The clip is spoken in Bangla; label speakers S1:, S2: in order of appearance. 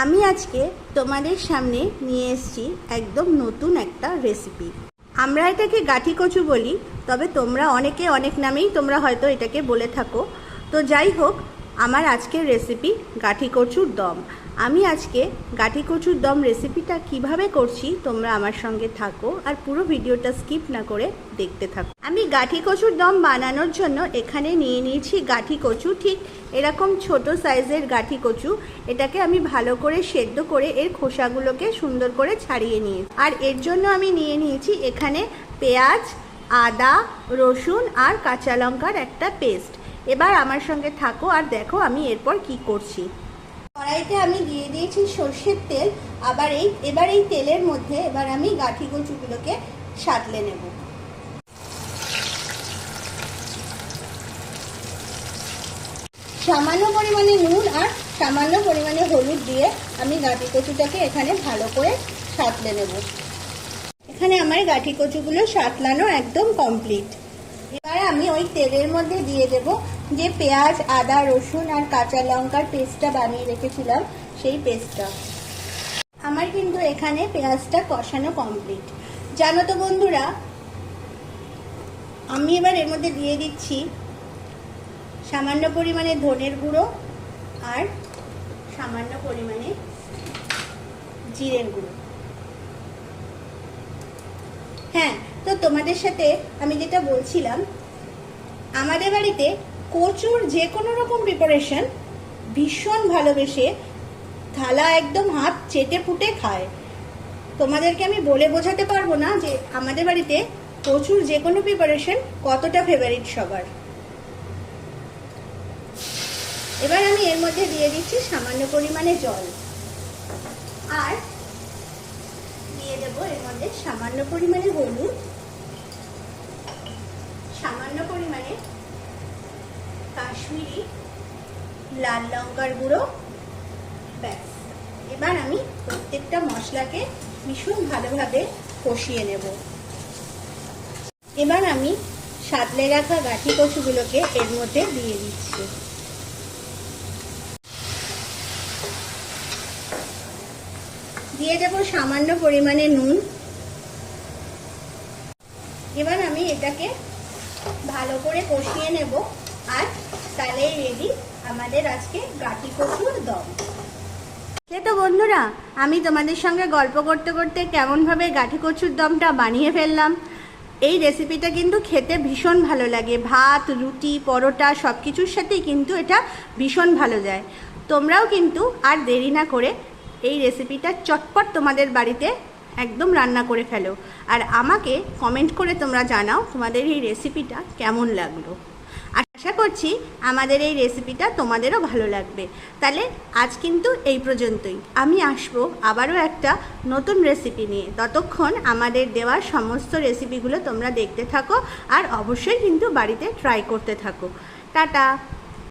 S1: আমি আজকে তোমাদের সামনে নিয়ে এসছি একদম নতুন একটা রেসিপি আমরা এটাকে গাঠি কচু বলি, তবে তোমরা অনেকে অনেক নামেই তোমরা হয়তো এটাকে বলে থাকো। তো যাই হোক আমার আজকের রেসিপি গাঠি কচুর দম। আমি আজকে গাঠি কচুর দম রেসিপিটা কীভাবে করছি তোমরা আমার সঙ্গে থাকো আর পুরো ভিডিওটা স্কিপ না করে দেখতে থাকো। আমি গাঠি কচুর দম বানানোর জন্য এখানে নিয়ে নিয়েছি গাঠি কচু। ঠিক এরকম ছোট সাইজের গাঠি কচু। এটাকে আমি ভালো করে সেদ্ধ করে এর খোসাগুলোকে সুন্দর করে ছাড়িয়ে নিয়ে আর এর জন্য আমি নিয়ে নিয়েছি এখানে পেঁয়াজ, আদা, রসুন আর কাঁচা লঙ্কার একটা পেস্ট এবার আমার সঙ্গে থাকো আর দেখো আমি এরপর কি করছি। কড়াইতে আমি দিয়ে দিয়েছি সর্ষের তেল, আবার এই, এবার এই তেলের মধ্যে এবার আমি গাঠি কচুগুলোকে সাঁতলে নেব। সামান্য পরিমাণে নুন আর সামান্য পরিমাণে হলুদ দিয়ে আমি গাঠি কচুটাকে এখানে ভালো করে সাঁতলে নেব। এখানে আমার গাঠি কচুগুলো সাঁতলানো একদম কমপ্লিট। এবার আমি ওই তেলের মধ্যে দিয়ে দেব যে পেঁয়াজ, আদা, রসুন আর কাঁচা লঙ্কার পেস্টটা বানিয়ে রেখেছিলাম, সেই পেস্টটা। আমার কিন্তু এখানে পেঁয়াজটা কষানো কমপ্লিট জানো তো বন্ধুরা, আমি এবার এর মধ্যে দিয়ে দিচ্ছি সামান্য পরিমাণে ধনের গুঁড়ো আর সামান্য পরিমাণে জিরের গুঁড়ো হ্যাঁ তো তোমাদের সাথে আমি যেটা বলছিলাম, আমাদের বাড়িতে কচুর যে কোনো রকম প্রিপারেশন ভীষণ ভালোবেসে থালা একদম হাত চেটে ফুটে খায়। তোমাদেরকে আমি বলে বোঝাতে পারব না যে আমাদের বাড়িতে কচুর যে কোনো প্রিপারেশন কতটা ফেভারিট সবার। এবার আমি এর মধ্যে দিয়ে দিচ্ছি সামান্য পরিমাণে জল। আর দিয়ে দেবো এর মধ্যে সামান্য পরিমাণে হলুদ সামান্য পরিমাণে কাশ্মীরি লাল লঙ্কার গুঁড়ো, ব্যাস। এবার আমি প্রত্যেকটা মশলাকে ভীষণ ভালোভাবে কষিয়ে নেব। এবার আমি সাতলে রাখা গাঠি কচুগুলোকে এর মধ্যে দিয়ে দিচ্ছি। দিয়ে দেবো সামান্য পরিমাণে নুন। এবার আমি এটাকে ভালো করে কষিয়ে নেব আর তাহলে রেডি। আমাদের আজকে গাটি দম। সে তো বন্ধুরা, আমি তোমাদের সঙ্গে গল্প করতে করতে কেমনভাবে গাঠি কচুর দমটা বানিয়ে ফেললাম। এই রেসিপিটা কিন্তু খেতে ভীষণ ভালো লাগে। ভাত, রুটি, পরোটা সব কিছুর সাথেই কিন্তু এটা ভীষণ ভালো যায়। তোমরাও কিন্তু আর দেরি না করে এই রেসিপিটা চটপট তোমাদের বাড়িতে একদম রান্না করে ফেলো। আর আমাকে কমেন্ট করে তোমরা জানাও তোমাদের এই রেসিপিটা কেমন লাগল। আশা করছি আমাদের এই রেসিপিটা তোমাদেরও ভালো লাগবে। তাহলে আজ কিন্তু এই পর্যন্তই। আমি আসব আবারও একটা নতুন রেসিপি নিয়ে। ততক্ষণ আমাদের দেওয়া সমস্ত রেসিপিগুলো তোমরা দেখতে থাকো আর অবশ্যই কিন্তু বাড়িতে ট্রাই করতে থাকো। টাটা!